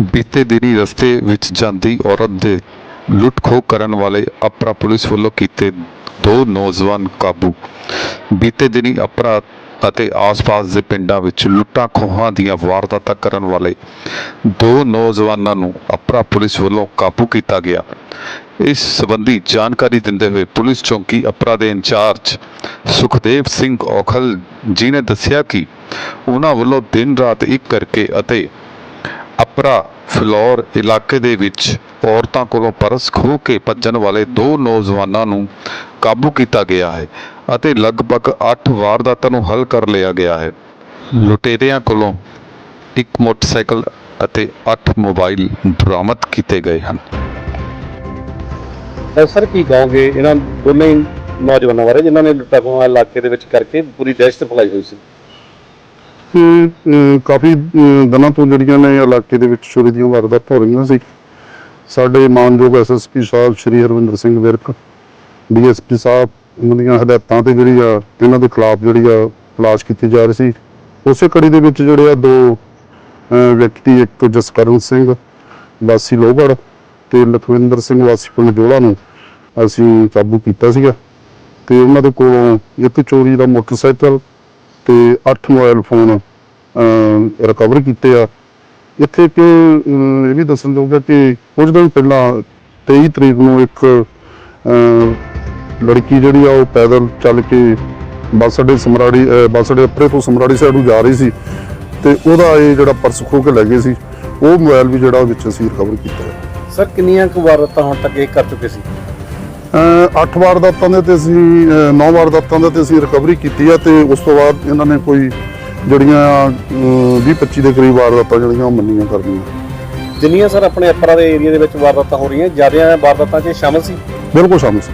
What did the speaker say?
ਬੀਤੇ ਦਿਨੀ ਰਸਤੇ ਵਿੱਚ ਜਾਂਦੀ ਔਰਤ ਦੇ ਲੁੱਟ ਖੋਹ ਕਰਨ ਵਾਲੇ ਅਪਰਾ ਪੁਲਿਸ ਵੱਲੋਂ ਕੀਤੇ ਦੋ ਨੌਜਵਾਨ ਕਾਬੂ। ਬੀਤੇ ਦਿਨੀ ਅਪਰਾ ਅਤੇ ਆਸ-ਪਾਸ ਦੇ ਪਿੰਡਾਂ ਵਿੱਚ ਲੁੱਟਾਂ ਖੋਹਾਂ ਦੀਆਂ ਵਾਰਦਾਤਾਂ ਕਰਨ ਵਾਲੇ ਦੋ ਨੌਜਵਾਨਾਂ ਨੂੰ ਅਪਰਾ ਪੁਲਿਸ ਵੱਲੋਂ ਕਾਬੂ ਕੀਤਾ ਗਿਆ। ਇਸ ਸੰਬੰਧੀ ਜਾਣਕਾਰੀ ਦਿੰਦੇ ਹੋਏ ਪੁਲਿਸ ਚੌਂਕੀ ਅਪਰਾ ਦੇ ਇੰਚਾਰਜ ਸੁਖਦੇਵ ਸਿੰਘ ਔਖਲ ਜੀ ਨੇ ਦੱਸਿਆ ਕਿ ਉਹਨਾਂ ਵੱਲੋਂ ਦਿਨ ਰਾਤ ਇੱਕ ਕਰਕੇ ਅਤੇ ਅਪਰਾ ਫਲੋਰ ਇਲਾਕੇ ਦੇ ਵਿੱਚ ਔਰਤਾਂ ਕੋਲੋਂ ਪਰਸ ਖੋਹ ਕੇ ਭੱਜਣ ਵਾਲੇ ਦੋ ਨੌਜਵਾਨਾਂ ਨੂੰ ਕਾਬੂ ਕੀਤਾ ਗਿਆ ਹੈ ਅਤੇ ਲਗਭਗ 8 ਵਾਰਦਾਤਾਂ ਨੂੰ ਹੱਲ ਕਰ ਲਿਆ ਗਿਆ ਹੈ। ਲੁਟੇਰਿਆਂ ਕੋਲੋਂ ਇੱਕ ਮੋਟਰਸਾਈਕਲ ਅਤੇ 8 ਮੋਬਾਈਲ ਬਰਾਮਦ ਕੀਤੇ ਗਏ ਹਨ। ਸਰ, ਕੀ ਕਹੋਗੇ ਇਹਨਾਂ ਦੋਨੇ ਨੌਜਵਾਨਾਂ ਬਾਰੇ ਜਿਨ੍ਹਾਂ ਨੇ ਲੁੱਟਾਂ ਖੋਹਾਂ ਇਲਾਕੇ ਦੇ ਵਿੱਚ ਕਰਕੇ ਪੂਰੀ ਦਹਿਸ਼ਤ ਫੈਲਾਈ ਹੋਈ ਸੀ? ਤੇ ਕਾਫੀ ਦਿਨਾਂ ਤੋਂ ਜਿਹੜੀਆਂ ਨੇ ਇਲਾਕੇ ਦੇ ਵਿੱਚ ਚੋਰੀ ਦੀਆਂ ਵਾਰਦਾਤਾਂ ਹੋ ਰਹੀਆਂ ਸੀ। ਸਾਡੇ ਮਾਨਯੋਗ ਐਸਐਸਪੀ ਸਾਹਿਬ ਸ਼੍ਰੀ ਹਰਵਿੰਦਰ ਸਿੰਘ ਵਿਰਕ ਡੀਐਸਪੀ ਸਾਹਿਬ, ਉਹਨਾਂ ਦੀਆਂ ਹਦਾਇਤਾਂ ਤੇ ਜਿਹੜੀ ਆ, ਇਹਨਾਂ ਦੇ ਖਿਲਾਫ ਜਿਹੜੀ ਆ, ਤਲਾਸ਼ ਕੀਤੀ ਜਾ ਰਹੀ ਸੀ। ਉਸੇ ਕੜੀ ਦੇ ਵਿੱਚ ਜਿਹੜੇ ਆ ਦੋ ਵਿਅਕਤੀ, ਇੱਕ ਜਸਕਰਨ ਸਿੰਘ, ਵਾਸੀ ਲੋਹਗੜ੍ਹ ਤੇ ਲਖਵਿੰਦਰ ਸਿੰਘ, ਵਾਸੀ ਪਿੰਡ ਜੋਲਾ ਨੂੰ ਅਸੀਂ ਕਾਬੂ ਕੀਤਾ ਸੀਗਾ। ਤੇ ਉਹਨਾਂ ਦੇ ਕੋਲੋਂ ਇੱਕ ਚੋਰੀ ਦਾ ਮੋਟਰਸਾਈਕਲ ਤੇ 8 ਮੋਬਾਈਲ ਫੋਨ ਰਿਕਵਰ ਕੀਤੇ ਆ। ਇੱਥੇ ਕਿ ਇਹ ਵੀ ਦੱਸਣ ਚਾਹੂੰਗਾ ਕਿ ਕੁਝ ਦਿਨ ਪਹਿਲਾਂ 23 ਤਰੀਕ ਨੂੰ ਇੱਕ ਲੜਕੀ ਜਿਹੜੀ ਆ, ਉਹ ਪੈਦਲ ਚੱਲ ਕੇ ਬੱਸ ਅੱਡੇ ਸਮਰਾੜੀ ਬੱਸ ਅੱਡੇ ਅੱਪਰੇ ਤੋਂ ਸਮਰਾੜੀ ਸਾਈਡ ਨੂੰ ਜਾ ਰਹੀ ਸੀ ਤੇ ਉਹਦਾ ਇਹ ਜਿਹੜਾ ਪਰਸ ਖੋ ਕੇ ਲੈ ਗਏ ਸੀ, ਉਹ ਮੋਬਾਈਲ ਵੀ ਜਿਹੜਾ ਵਿੱਚ ਅਸੀਂ ਰਿਕਵਰ ਕੀਤਾ ਸਰ, ਕਿੰਨੀਆਂ ਕੁ ਵਾਰਦਾਤਾਂ ਹੁਣ ਤੱਕ ਇਹ ਕਰ ਚੁੱਕੇ ਸੀ? ਅੱਠ ਵਾਰਦਾਤਾਂ ਦੇ ਤੇ ਅਸੀਂ ਨੌ ਵਾਰਦਾਤਾਂ ਦੇ ਤੇ ਅਸੀਂ ਰਿਕਵਰੀ ਕੀਤੀ ਆ ਤੇ ਉਸ ਤੋਂ ਬਾਅਦ ਇਹਨਾਂ ਨੇ ਕੋਈ ਜਿਹੜੀਆਂ 20 25 ਦੇ ਕਰੀਬ ਵਾਰਦਾਤਾਂ ਜਿਹੜੀਆਂ ਉਹ ਮੰਨੀਆਂ ਕਰਨੀਆਂ। ਜਿੰਨੀਆਂ ਸਰ ਆਪਣੇ ਅਪਰਾ ਦੇ ਏਰੀਆ ਦੇ ਵਿੱਚ ਵਾਰਦਾਤਾਂ ਹੋ ਰਹੀਆਂ ਜ਼ਿਆਦਾ ਵਾਰਦਾਤਾਂ 'ਚ ਸ਼ਾਮਲ ਸੀ? ਬਿਲਕੁਲ ਸ਼ਾਮਲ ਸੀ।